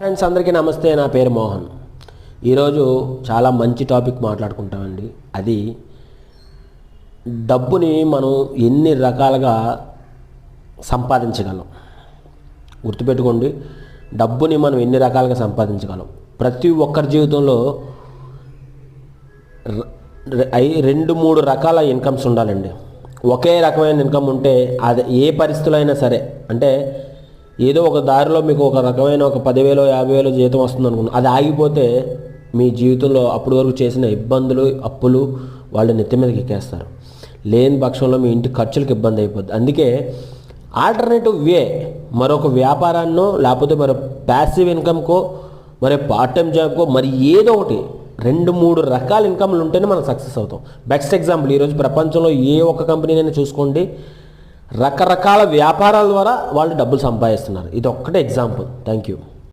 Friends అందరికీ నమస్తే. నా పేరు మోహన్. ఈరోజు చాలా మంచి టాపిక్ మాట్లాడుకుంటామండి. అది డబ్బుని మనం ఎన్ని రకాలుగా సంపాదించగలం? గుర్తుపెట్టుకోండి డబ్బుని మనం ఎన్ని రకాలుగా సంపాదించగలం? ప్రతి ఒక్కరి జీవితంలో రెండు మూడు రకాల ఇన్కమ్స్ ఉండాలండి. ఒకే రకమైన ఇన్కమ్ ఉంటే అది ఏ పరిస్థితులు అయినా సరే అంటే ఏదో ఒక దారిలో మీకు ఒక రకమైన ఒక పదివేలు యాభై వేలు జీతం వస్తుంది అనుకున్నా అది ఆగిపోతే మీ జీవితంలో అప్పటి వరకు చేసిన ఇబ్బందులు అప్పులు వాళ్ళు నెత్తి మీదకి ఎక్కేస్తారు. లేని పక్షంలో మీ ఇంటి ఖర్చులకు ఇబ్బంది అయిపోద్ది. అందుకే ఆల్టర్నేటివ్ వే మరొక వ్యాపారాన్నో లేకపోతే మరో ప్యాసివ్ ఇన్కమ్కో మరి పార్ట్ టైం జాబ్కో మరి ఏదో ఒకటి రెండు మూడు రకాల ఇన్కమ్లు ఉంటేనే మనం సక్సెస్ అవుతాం. బెస్ట్ ఎగ్జాంపుల్ ఈరోజు ప్రపంచంలో ఏ ఒక్క కంపెనీనైనా చూసుకోండి. రకరకాల వ్యాపారాల ద్వారా వాళ్ళు డబ్బులు సంపాదిస్తున్నారు. ఇది ఒక్కటే ఎగ్జాంపుల్. Thank you